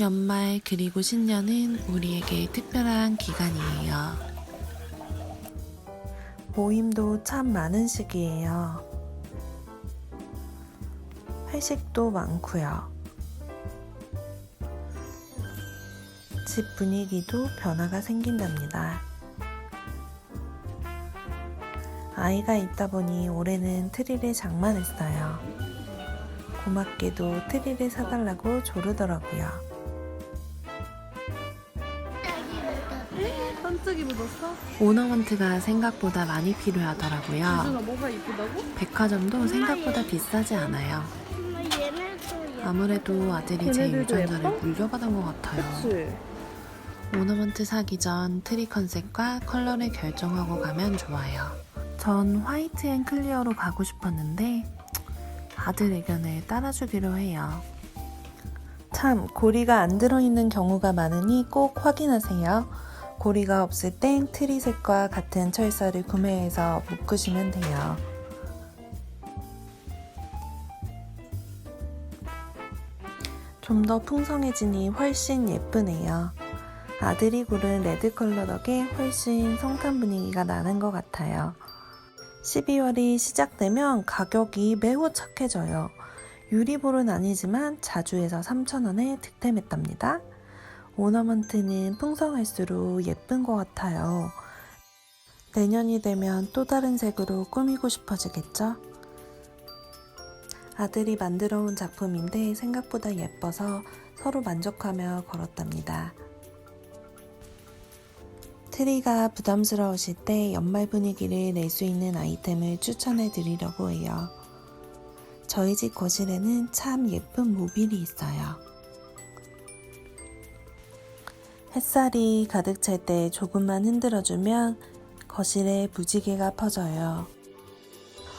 연말 그리고 신년은 우리에게 특별한 기간이에요. 모임도 참 많은 시기예요. 회식도 많고요. 집 분위기도 변화가 생긴답니다. 아이가 있다 보니 올해는 트리를 장만했어요. 고맙게도 트리를 사달라고 조르더라고요. 깜짝이 묻었어? 오너먼트가 생각보다 많이 필요하더라고요. 뭐가 이쁘다고? 백화점도 생각보다 비싸지 않아요. 엄마 얘네도 아무래도 아들이 제 걔네들도 유전자를? 물려받은 것 같아요. 그치 오너먼트 사기 전 트리 컨셉과 컬러를 결정하고 가면 좋아요. 전 화이트 앤 클리어로 가고 싶었는데 아들 의견을 따라주기로 해요. 참, 고리가 안 들어있는 경우가 많으니 꼭 확인하세요. 고리가 없을 땐 트리색과 같은 철사를 구매해서 묶으시면 돼요. 좀 더 풍성해지니 훨씬 예쁘네요. 아들이 고른 레드 컬러 덕에 훨씬 성탄 분위기가 나는 것 같아요. 12월이 시작되면 가격이 매우 착해져요. 유리볼은 아니지만 자주에서 3,000원에 득템했답니다. 오너먼트는 풍성할수록 예쁜 것 같아요. 내년이 되면 또 다른 색으로 꾸미고 싶어지겠죠? 아들이 만들어 온 작품인데 생각보다 예뻐서 서로 만족하며 걸었답니다. 트리가 부담스러우실 때 연말 분위기를 낼 수 있는 아이템을 추천해 드리려고 해요. 저희 집 거실에는 참 예쁜 모빌이 있어요. 햇살이 가득 찰 때 조금만 흔들어주면 거실에 무지개가 퍼져요.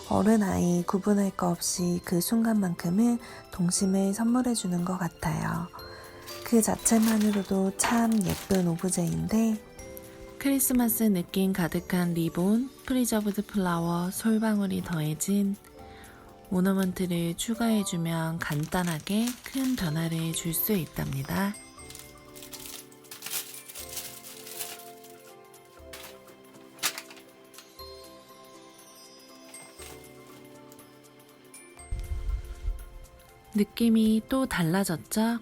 어른 아이 구분할 거 없이 그 순간만큼은 동심을 선물해주는 것 같아요. 그 자체만으로도 참 예쁜 오브제인데 크리스마스 느낌 가득한 리본, 프리저브드 플라워, 솔방울이 더해진 오너먼트를 추가해주면 간단하게 큰 변화를 줄 수 있답니다. 느낌이 또 달라졌죠?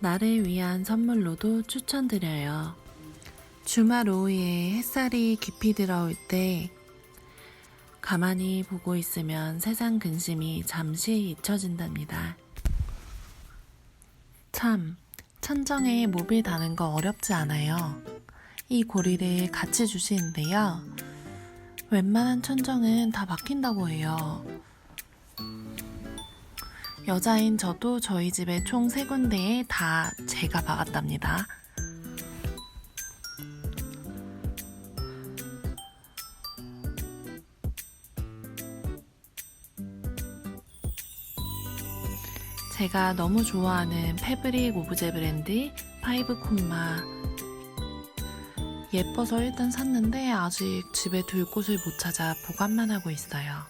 나를 위한 선물로도 추천드려요. 주말 오후에 햇살이 깊이 들어올 때 가만히 보고 있으면 세상 근심이 잠시 잊혀진답니다. 참, 천정에 모빌 다는 거 어렵지 않아요. 이 고리를 같이 주시는데요. 웬만한 천정은 다 막힌다고 해요. 여자인 저도 저희 집에 총 세 군데에 다 제가 박았답니다. 제가 너무 좋아하는 패브릭 오브제 브랜드 파이브 콤마 예뻐서 일단 샀는데 아직 집에 둘 곳을 못 찾아 보관만 하고 있어요.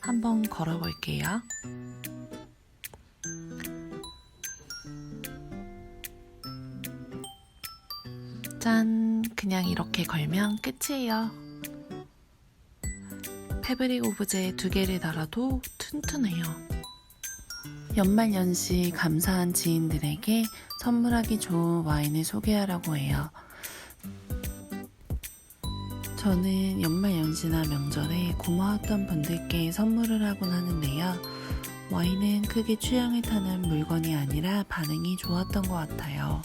한번 걸어볼게요. 짠! 그냥 이렇게 걸면 끝이에요. 패브릭 오브제 두 개를 달아도 튼튼해요. 연말연시 감사한 지인들에게 선물하기 좋은 와인을 소개하라고 해요. 저는 연말 연시나 명절에 고마웠던 분들께 선물을 하곤 하는데요. 와인은 크게 취향을 타는 물건이 아니라 반응이 좋았던 것 같아요.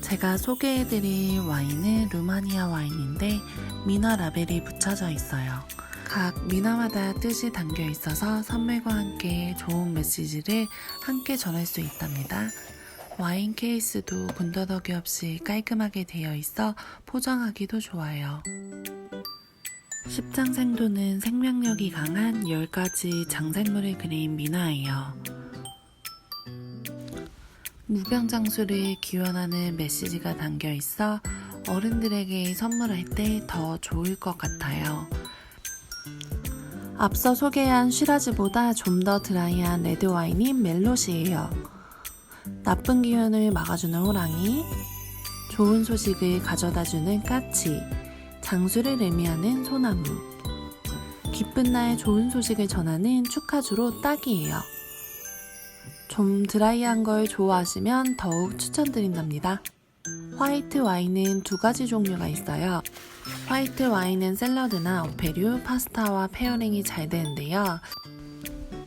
제가 소개해드릴 와인은 루마니아 와인인데 미나 라벨이 붙여져 있어요. 각 미나마다 뜻이 담겨 있어서 선물과 함께 좋은 메시지를 함께 전할 수 있답니다. 와인 케이스도 군더더기 없이 깔끔하게 되어 있어 포장하기도 좋아요. 십장 생도는 생명력이 강한 10가지 장생물을 그린 미나예요. 무병장수를 기원하는 메시지가 담겨 있어 어른들에게 선물할 때 더 좋을 것 같아요. 앞서 소개한 쉬라즈보다 좀 더 드라이한 레드 와인인 멜롯이에요. 나쁜 기운을 막아주는 호랑이, 좋은 소식을 가져다주는 까치, 장수를 의미하는 소나무, 기쁜 날 좋은 소식을 전하는 축하주로 딱이에요. 좀 드라이한 걸 좋아하시면 더욱 추천드린답니다. 화이트 와인은 두 가지 종류가 있어요. 화이트 와인은 샐러드나 어페류, 파스타와 페어링이 잘 되는데요.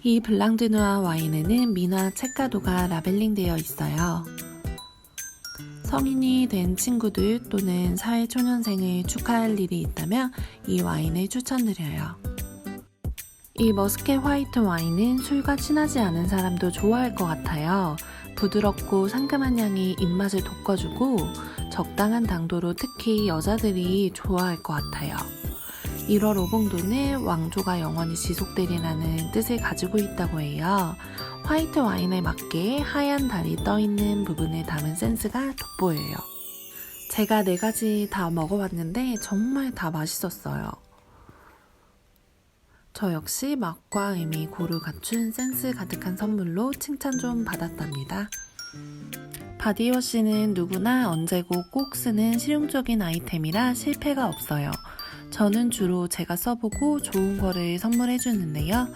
이 블랑드누아 와인에는 미나 체카도가 라벨링되어 있어요. 성인이 된 친구들 또는 사회초년생을 축하할 일이 있다면 이 와인을 추천드려요. 이 머스켓 화이트 와인은 술과 친하지 않은 사람도 좋아할 것 같아요. 부드럽고 상큼한 향이 입맛을 돋궈주고 적당한 당도로 특히 여자들이 좋아할 것 같아요. 1월 오봉도는 왕조가 영원히 지속되리라는 뜻을 가지고 있다고 해요. 화이트 와인에 맞게 하얀 달이 떠 있는 부분을 담은 센스가 돋보여요. 제가 네 가지 다 먹어봤는데 정말 다 맛있었어요. 저 역시 맛과 의미 고루 갖춘 센스 가득한 선물로 칭찬 좀 받았답니다. 바디워시는 누구나 언제고 꼭 쓰는 실용적인 아이템이라 실패가 없어요. 저는 주로 제가 써보고 좋은 거를 선물해 주는데요.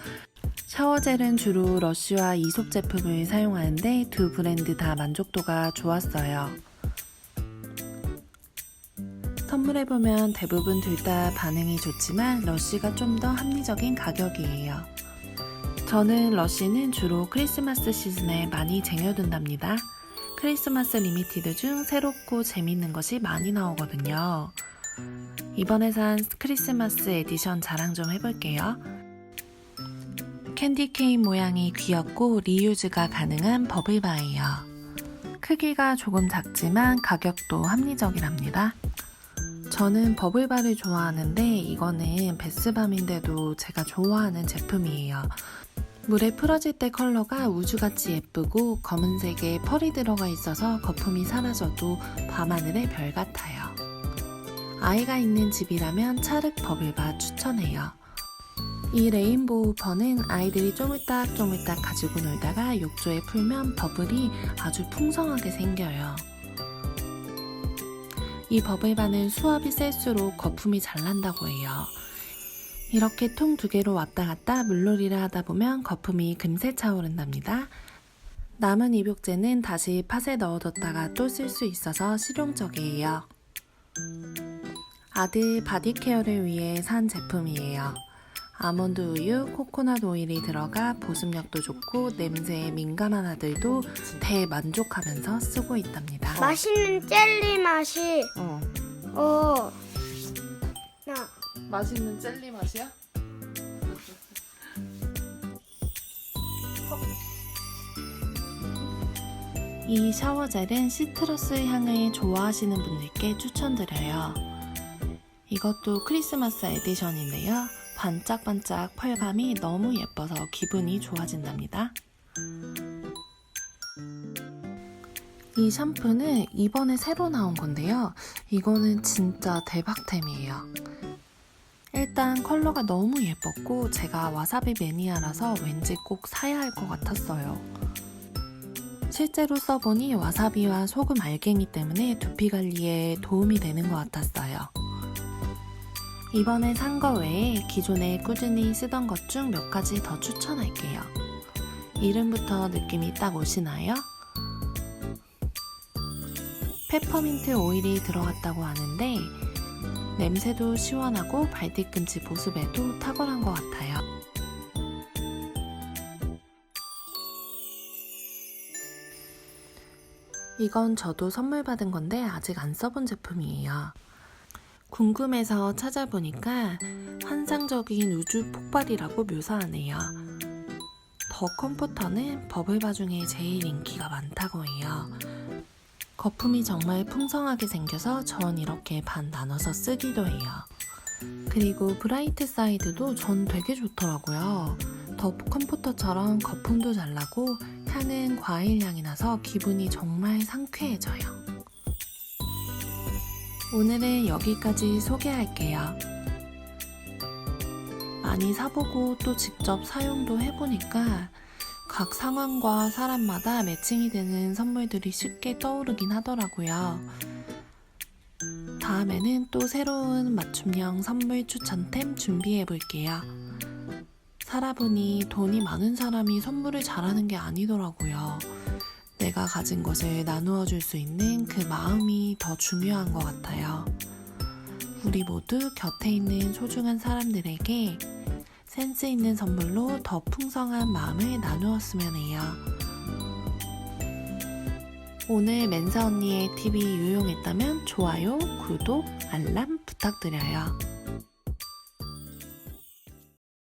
샤워젤은 주로 러쉬와 이솝 제품을 사용하는데 두 브랜드 다 만족도가 좋았어요. 선물해보면 대부분 둘 다 반응이 좋지만 러쉬가 좀 더 합리적인 가격이에요. 저는 러쉬는 주로 크리스마스 시즌에 많이 쟁여둔답니다. 크리스마스 리미티드 중 새롭고 재밌는 것이 많이 나오거든요. 이번에 산 크리스마스 에디션 자랑 좀 해볼게요. 캔디 케인 모양이 귀엽고 리유즈가 가능한 버블바예요. 크기가 조금 작지만 가격도 합리적이랍니다. 저는 버블바를 좋아하는데 이거는 베스밤인데도 제가 좋아하는 제품이에요. 물에 풀어질 때 컬러가 우주같이 예쁘고 검은색에 펄이 들어가 있어서 거품이 사라져도 밤하늘의 별 같아요. 아이가 있는 집이라면 차륵 버블바 추천해요. 이 레인보우 펄은 아이들이 쪼물딱쪼물딱 가지고 놀다가 욕조에 풀면 버블이 아주 풍성하게 생겨요. 이 버블바는 수압이 셀수록 거품이 잘 난다고 해요. 이렇게 통 두 개로 왔다 갔다 물놀이를 하다 보면 거품이 금세 차오른답니다. 남은 입욕제는 다시 팥에 넣어뒀다가 또 쓸 수 있어서 실용적이에요. 아들 바디케어를 위해 산 제품이에요. 아몬드 우유, 코코넛 오일이 들어가 보습력도 좋고 냄새에 민감한 아들도 대만족하면서 쓰고 있답니다. 맛있는 젤리 맛이 어. 어. 나 맛있는 젤리 맛이야? 이 샤워젤은 시트러스 향을 좋아하시는 분들께 추천드려요. 이것도 크리스마스 에디션인데요. 반짝반짝 펄감이 너무 예뻐서 기분이 좋아진답니다. 이 샴푸는 이번에 새로 나온 건데요. 이거는 진짜 대박템이에요. 일단 컬러가 너무 예뻤고 제가 와사비 매니아라서 왠지 꼭 사야 할 것 같았어요. 실제로 써보니 와사비와 소금 알갱이 때문에 두피 관리에 도움이 되는 것 같았어요. 이번에 산 거 외에 기존에 꾸준히 쓰던 것 중 몇 가지 더 추천할게요. 이름부터 느낌이 딱 오시나요? 페퍼민트 오일이 들어갔다고 하는데 냄새도 시원하고 발뒤꿈치 보습에도 탁월한 것 같아요. 이건 저도 선물 받은 건데 아직 안 써본 제품이에요. 궁금해서 찾아보니까 환상적인 우주 폭발이라고 묘사하네요. 더 컴포터는 버블바 중에 제일 인기가 많다고 해요. 거품이 정말 풍성하게 생겨서 전 이렇게 반 나눠서 쓰기도 해요. 그리고 브라이트 사이드도 전 되게 좋더라고요. 더 컴포터처럼 거품도 잘 나고 향은 과일 향이 나서 기분이 정말 상쾌해져요. 오늘은 여기까지 소개할게요. 많이 사보고 또 직접 사용도 해보니까 각 상황과 사람마다 매칭이 되는 선물들이 쉽게 떠오르긴 하더라고요. 다음에는 또 새로운 맞춤형 선물 추천템 준비해 볼게요. 살아보니 돈이 많은 사람이 선물을 잘하는 게 아니더라고요. 내가 가진 것을 나누어 줄 수 있는 그 마음이 더 중요한 것 같아요. 우리 모두 곁에 있는 소중한 사람들에게 센스 있는 선물로 더 풍성한 마음을 나누었으면 해요. 오늘 멘사 언니의 팁이 유용했다면 좋아요, 구독, 알람 부탁드려요.